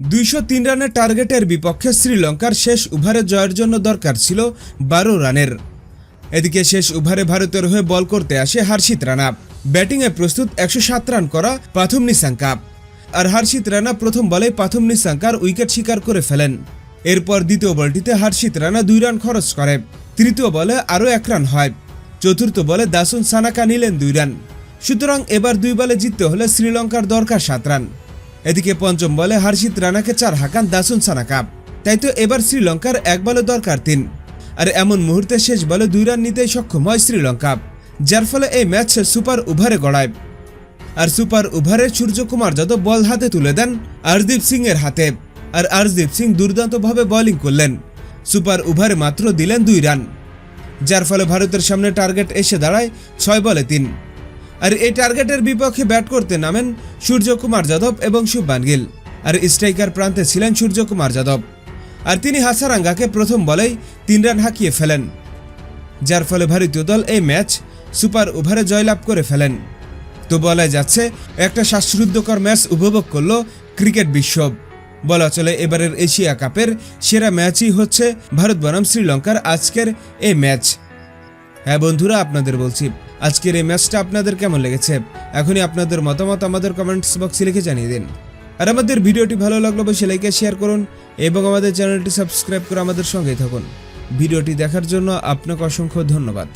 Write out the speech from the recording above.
দুইশো তিন রানের টার্গেটের বিপক্ষে শ্রীলঙ্কার শেষ ওভারে জয়ের জন্য দরকার ছিল বারো রানের। এদিকে শেষ ওভারে ভারতের হয়ে বল করতে আসে হার্ষিত রানা। ব্যাটিংয়ে প্রস্তুত একশো সাত রান করা প্রথম নিসাঙ্কা আর হার্ষিত রানা প্রথম বলে প্রথম নিসাঙ্কার উইকেট শিকার করে ফেলেন। এরপর দ্বিতীয় বলটিতে হার্ষিত রানা দুই রান খরচ করে। তৃতীয় বলে আরও এক রান হয়। চতুর্থ বলে দাসুন সানাকা নিলেন দুই রান। সুতরাং এবার দুই বলে জিততে হলে শ্রীলঙ্কার দরকার সাত রান। এদিকে পঞ্চম বলে হার্ষিত রানাকে চার হাকান দাসুন সানাকা। তাই তো এবার শ্রীলঙ্কার এক বলে দরকার তিন। আর এমন মুহূর্তে শেষ বলে দুই রান নিতেই সক্ষম হয় শ্রীলঙ্কা, যার ফলে এই ম্যাচ সুপার ওভারে গড়ায়। আর সুপার ওভারে সূর্যকুমার যাদব বল হাতে তুলে দেন আরদীপ সিং এর হাতে। আর আরদীপ সিং দুর্দান্তভাবে বোলিং করলেন। সুপার ওভারে মাত্র দিলেন দুই রান, যার ফলে ভারতের সামনে টার্গেট এসে দাঁড়ায় ছয় বলে তিন। আর এই টার্গেটের বিপক্ষে ব্যাট করতে নামেন সূর্যকুমার যাদব এবং শুভমান গিল। আর স্ট্রাইকার প্রান্তে ছিলেন সূর্যকুমার যাদব। আর তিনি হাসারাঙ্গাকে প্রথম বলেই তিন রান হাঁকিয়ে ফেলেন। যার ফলে ভারতীয় দল এই ম্যাচ সুপার ওভারে জয়লাভ করে ফেলেন। তো বলা যাচ্ছে, একটা শ্বাসরুদ্ধকর ম্যাচ উপভোগ করল ক্রিকেট বিশ্ব বলা চলে এবারের এশিয়া কাপের সেরা ম্যাচই হচ্ছে ভারত বনাম শ্রীলঙ্কার আজকের এই ম্যাচ হ্যাঁ বন্ধুরা, আপনাদের বলছি আজকের এই ম্যাচটা আপনাদের কেমন লেগেছে? এখনই আপনাদের মতামত আমাদের কমেন্টস বক্সে লিখে জানিয়ে দিন। আর আমাদের ভিডিওটি ভালো লাগল অবশ্যই লাইকে শেয়ার করুন এবং আমাদের চ্যানেলটি সাবস্ক্রাইব করে আমাদের সঙ্গেই থাকুন। ভিডিওটি দেখার জন্য আপনাকে অসংখ্য ধন্যবাদ।